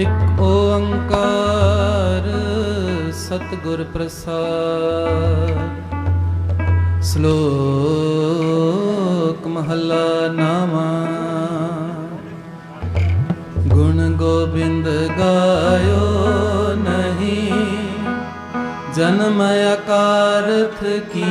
ਇਕ ਓੰਕਾਰ ਸਤਿਗੁਰ ਪ੍ਰਸਾਦ। ਸ਼ਲੋਕ ਮਹਲਾ ਨਾਮਾ ਗੁਣ ਗੋਬਿੰਦ ਗਾਇਓ ਨਹੀਂ। ਜਨਮ ਅਕਾਰਥ ਕੀ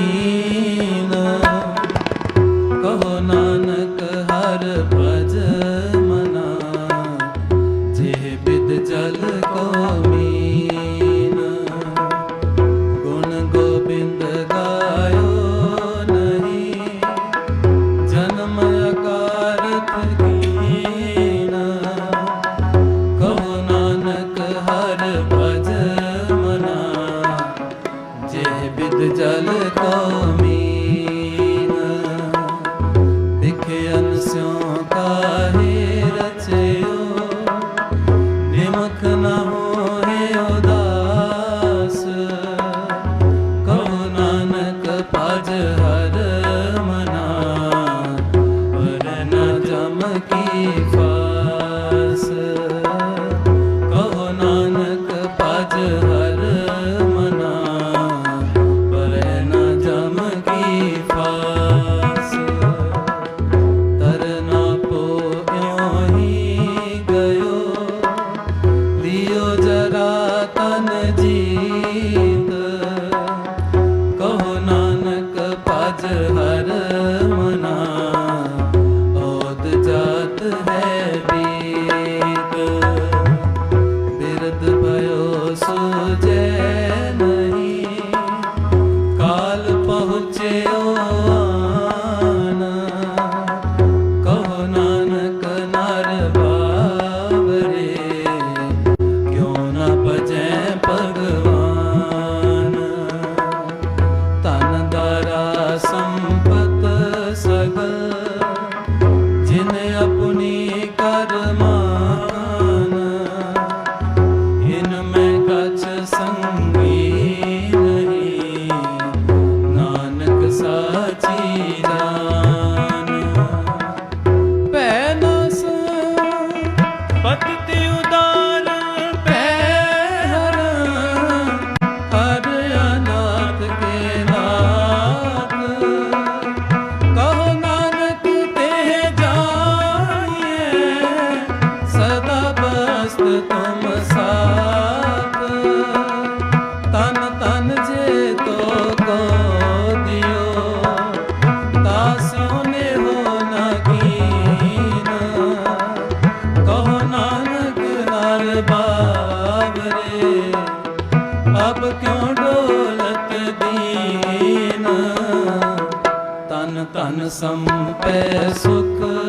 ਸੰਪੈ ਸੁਖ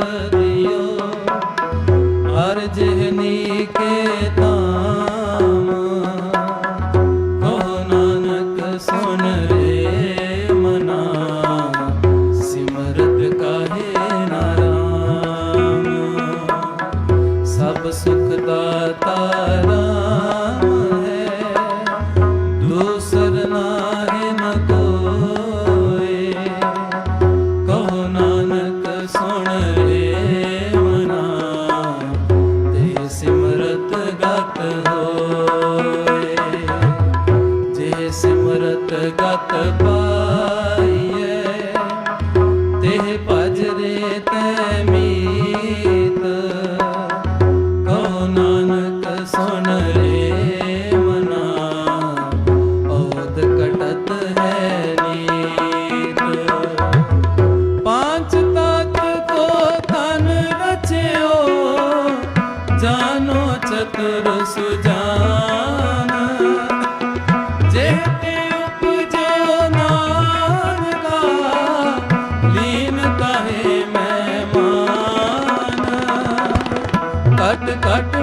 ਗਤ ਪਾਈ।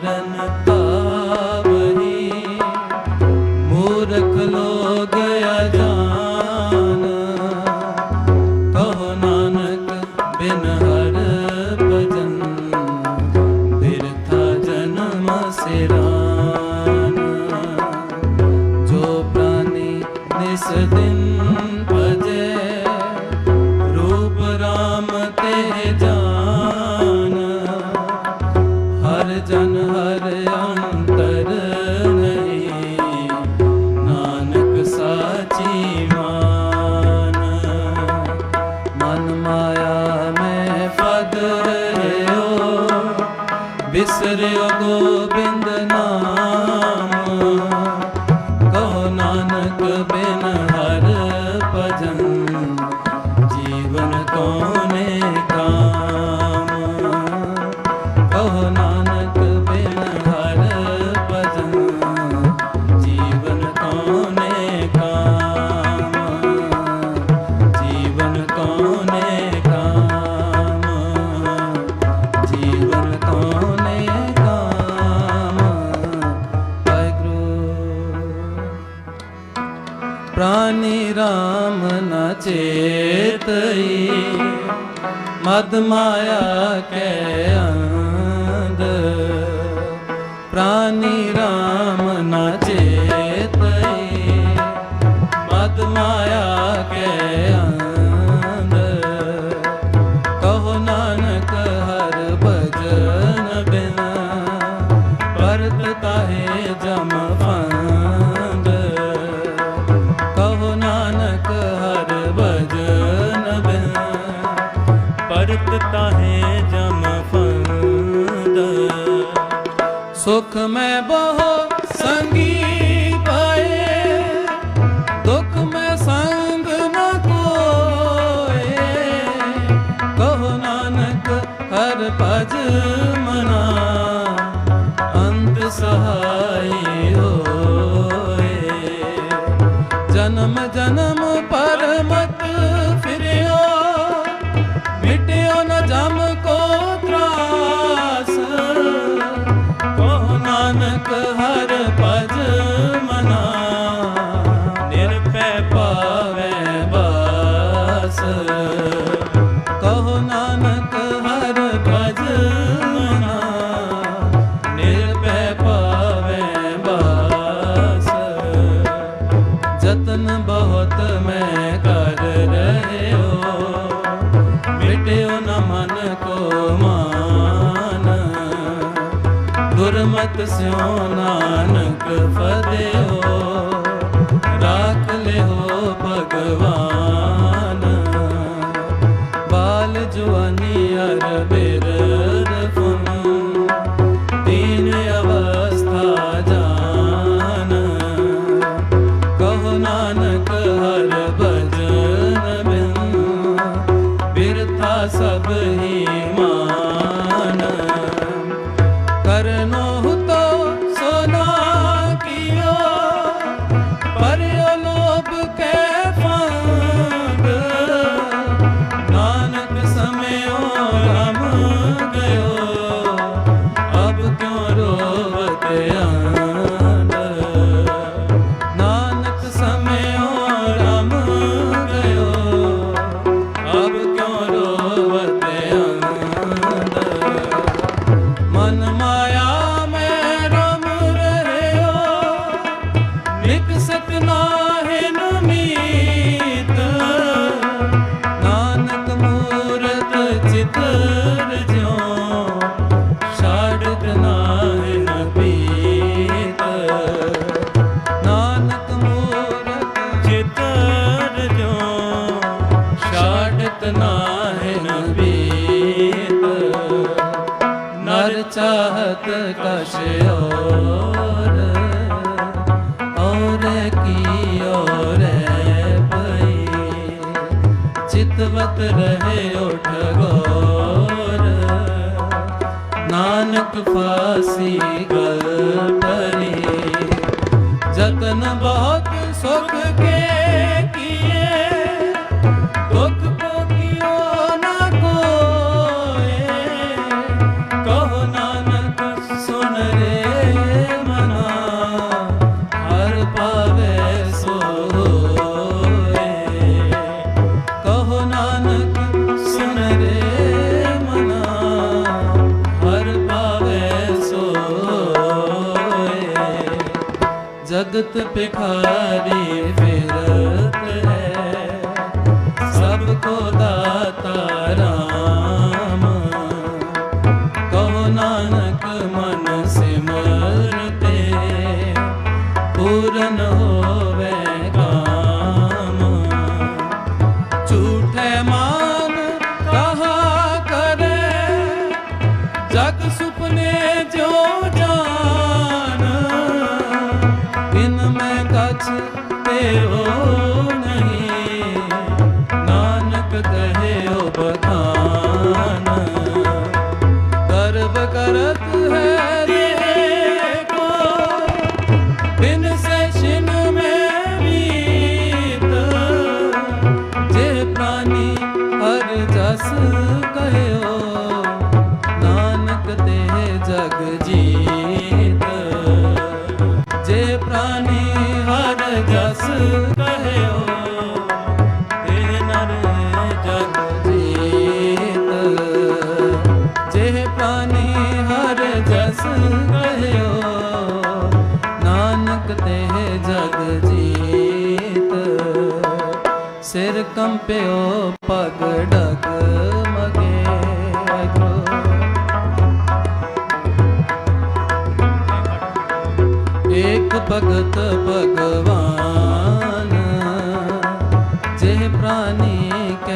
Garden কদমা ਚਿਤਵਤ ਰਹੇ ਉਠ ਗੌਰ। ਨਾਨਕ ਫਾਸੀ ਜਗਤ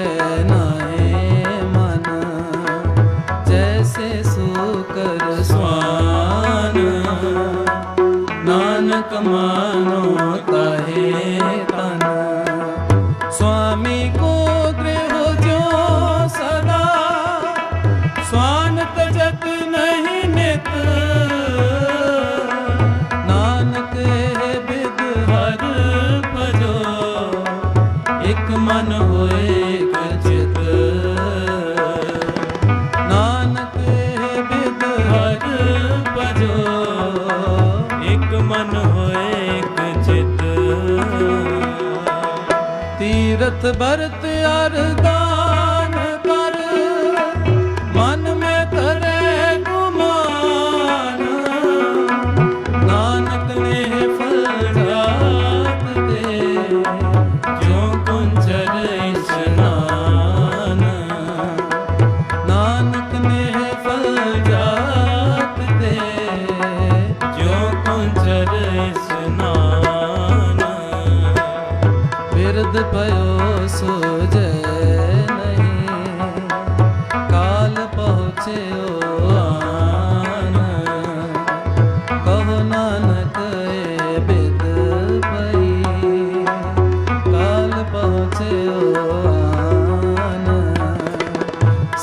है बरत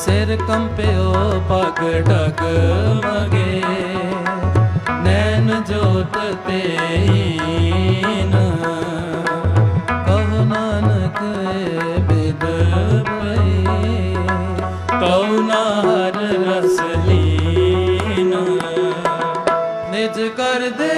ਸਿਰ ਕੰਪਿਓ ਪਗ ਡਗ ਮਗੇ। ਨੈਣ ਜੋਤ ਤੇਨ ਕਉ ਨਾਨਕ ਬਿਦ ਪਈ। ਕਉ ਨਾ ਕਰ ਦੇ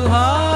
सुहा